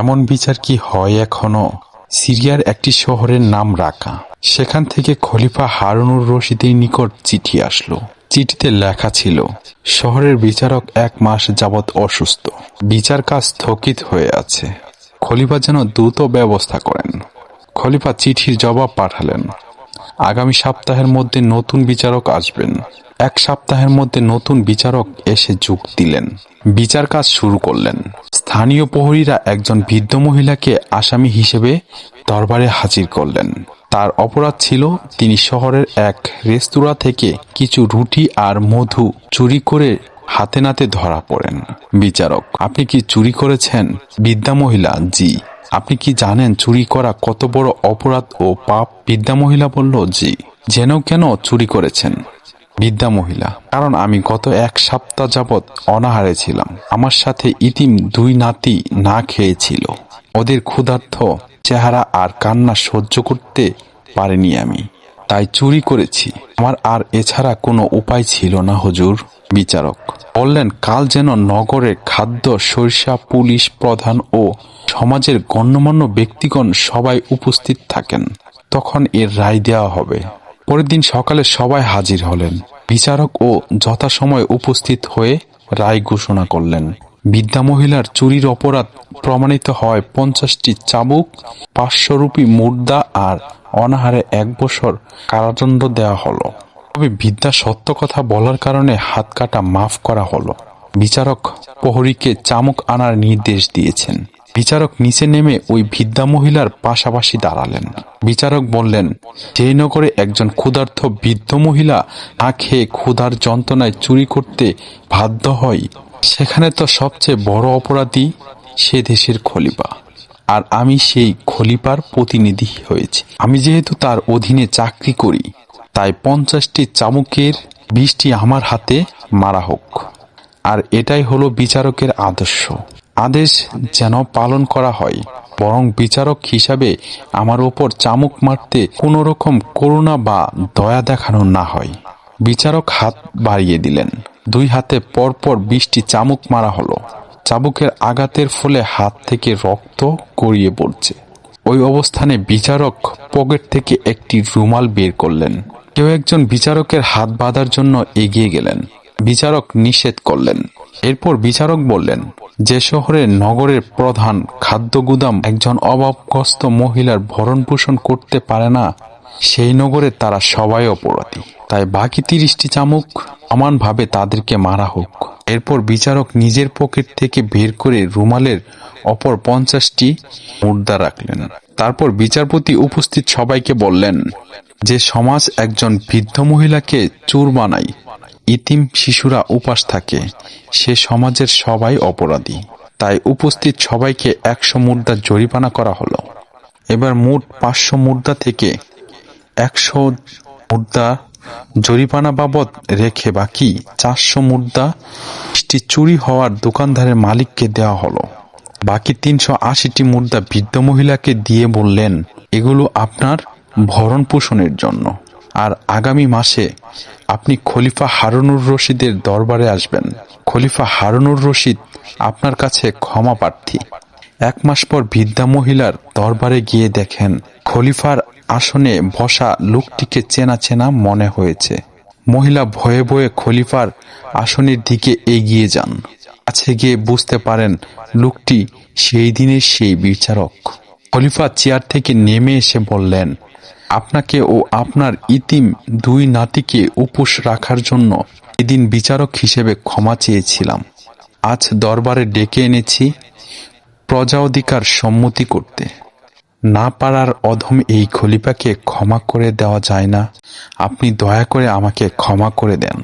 এমন বিচার কি হয় এখনও? সিরিয়ার একটি শহরের নাম রাকা। সেখান থেকে খলিফা হারুনুর রশিদের নিকট চিঠি আসলো। চিঠিতে লেখা ছিল, শহরের বিচারক এক মাস যাবৎ অসুস্থ। বিচার কাজ স্থগিত হয়ে আছে। খলিফা যেন দ্রুত ব্যবস্থা করেন। খলিফা চিঠির জবাব পাঠালেন, আগামী সপ্তাহের মধ্যে নতুন বিচারক আসবেন। এক সপ্তাহের মধ্যে নতুন বিচারক এসে যোগ দিলেন। বিচার কাজ শুরু করলেন। স্থানীয় প্রহরীরা একজন বৃদ্ধ মহিলাকে আসামি হিসেবে দরবারে হাজির করলেন। তার অপরাধ ছিল, তিনি শহরের এক রেস্তোরাঁ থেকে কিছু রুটি আর মধু চুরি করে হাতে নাতে ধরা পড়েন। বিচারক, আপনি কি চুরি করেছেন? বিদ্যা মহিলা, জি। আপনি কি জানেন চুরি করা কত বড় অপরাধ ও পাপ? বিদ্যা মহিলা বলল, জি। যেন কেন চুরি করেছেন? বিদ্যা মহিলা, কারণ আমি গত এক সপ্তাহ যাবৎ অনাহারে ছিলাম। আমার সাথে ইতিম দুই নাতি না খেয়েছিল। ওদের ক্ষুধার্থ চেহারা আর কান্না সহ্য করতে পারিনি আমি। তাই চুরি করেছি। আমার আর এছাড়া কোনো উপায় ছিল না, হুজুর। বিচারক বললেন, কাল যেন নগরের খাদ্য, সরিষা, পুলিশ প্রধান ও সমাজের গণ্যমান্য ব্যক্তিগণ সবাই উপস্থিত থাকেন। তখন এর রায় দেওয়া হবে। পরের দিন সকালে সবাই হাজির হলেন। বিচারক ও যথাসময়ে উপস্থিত হয়ে রায় ঘোষণা করলেন। বিদ্যা মহিলার চুরির অপরাধ প্রমাণিত হয় পঞ্চাশটি চাবুক, পাঁচশো রুপি মুদ্রা আর অনাহারে এক বছর কারাদণ্ড দেওয়া হলো। তবে বিদ্যা সত্য কথা বলার কারণে হাত কাটা মাফ করা হলো। বিচারক প্রহরীকে চামক আনার নির্দেশ দিয়েছেন। বিচারক নিচে নেমে ওই বিদ্যা মহিলার পাশাপাশি দাঁড়ালেন। বিচারক বললেন, যে নগরে একজন ক্ষুধার্থ বৃদ্ধ মহিলা না খেয়ে ক্ষুধার যন্ত্রণায় চুরি করতে বাধ্য হয়, সেখানে তো সবচেয়ে বড় অপরাধী সে দেশের খলিফা। আর আমি সেই খলিফার প্রতিনিধি হয়েছি। আমি যেহেতু তার অধীনে চাকরি করি, তাই পঞ্চাশটি চামুকের বিশটি আমার হাতে মারা হোক। আর এটাই হলো বিচারকের আদর্শ। আদেশ যেন পালন করা হয়, বরং বিচারক হিসাবে আমার ওপর চামুক মারতে কোনো রকম করুণা বা দয়া দেখানো না হয়। বিচারক হাত বাড়িয়ে দিলেন। দুই হাতে পরপর বিশটি চামুক মারা হলো। চাবুকের আঘাতের ফলে হাত থেকে রক্ত গড়িয়ে পড়ছে। ওই অবস্থানে বিচারক পকেট থেকে একটি রুমাল বের করলেন। কেউ একজন বিচারকের হাত বাঁধার জন্য এগিয়ে গেলেন। বিচারক নিষেধ করলেন। এরপর বিচারক বললেন, যে শহরের নগরের প্রধান খাদ্য গুদাম একজন অভাবগ্রস্ত মহিলার ভরণ পোষণ করতে পারে না, সেই নগরে তারা সবাই অপরাধী। তাই বাকি তিরিশটি চামুক সমানভাবে তাদেরকে মারা হোক। এরপর বিচারক নিজের পকেট থেকে বের করে রুমালের অপর পঞ্চাশটি মুদ্রা রাখলেন। তারপর বিচারপতি উপস্থিত সবাইকে বললেন, যে সমাজ একজন বৃদ্ধ মহিলাকে চুর বানায় ইতিম শিশুরা উপাস থাকে। সে সমাজের সবাই অপরাধী। তাই উপস্থিত সবাইকে একশো মুদ্রা জরিমানা করা হলো। এবার মোট পাঁচশো মুদ্রা থেকে একশো মুদ্রা জরিমানা বাবদ রেখে বাকি চারশো মুদ্রা চুরি হওয়ার দোকানদারের মালিককে দেওয়া হলো। বাকি তিনশো আশিটি মুদ্রা বৃদ্ধ মহিলাকে দিয়ে বললেন, এগুলো আপনার ভরণ পোষণের জন্য। আর আগামী মাসে আপনি খলিফা হারুনুর রশিদের দরবারে আসবেন। খলিফা হারুনুর রশিদ আপনার কাছে ক্ষমা প্রার্থী। এক মাস পর বৃদ্ধা মহিলার দরবারে গিয়ে দেখেন, খলিফার আসনে বসা লোকটিকে চেনা চেনা মনে হয়েছে। মহিলা ভয়ে ভয়ে খলিফার আসনের দিকে এগিয়ে যান। কাছে গিয়ে বুঝতে পারেন, লোকটি সেই দিনের সেই বিচারক। খলিফা চেয়ার থেকে নেমে এসে বললেন আপনাকে ও আপনার ইতিম দুই নাতিকে উপোস রাখার জন্য এদিন বিচারক হিসেবে ক্ষমা চেয়েছিলাম। আজ দরবারে ডেকে এনেছি প্রজা অধিকার সম্মতি করতে। না পারার অধম এই খলিফাকে ক্ষমা করে দেওয়া যায় না। আপনি দয়া করে আমাকে ক্ষমা করে দেন।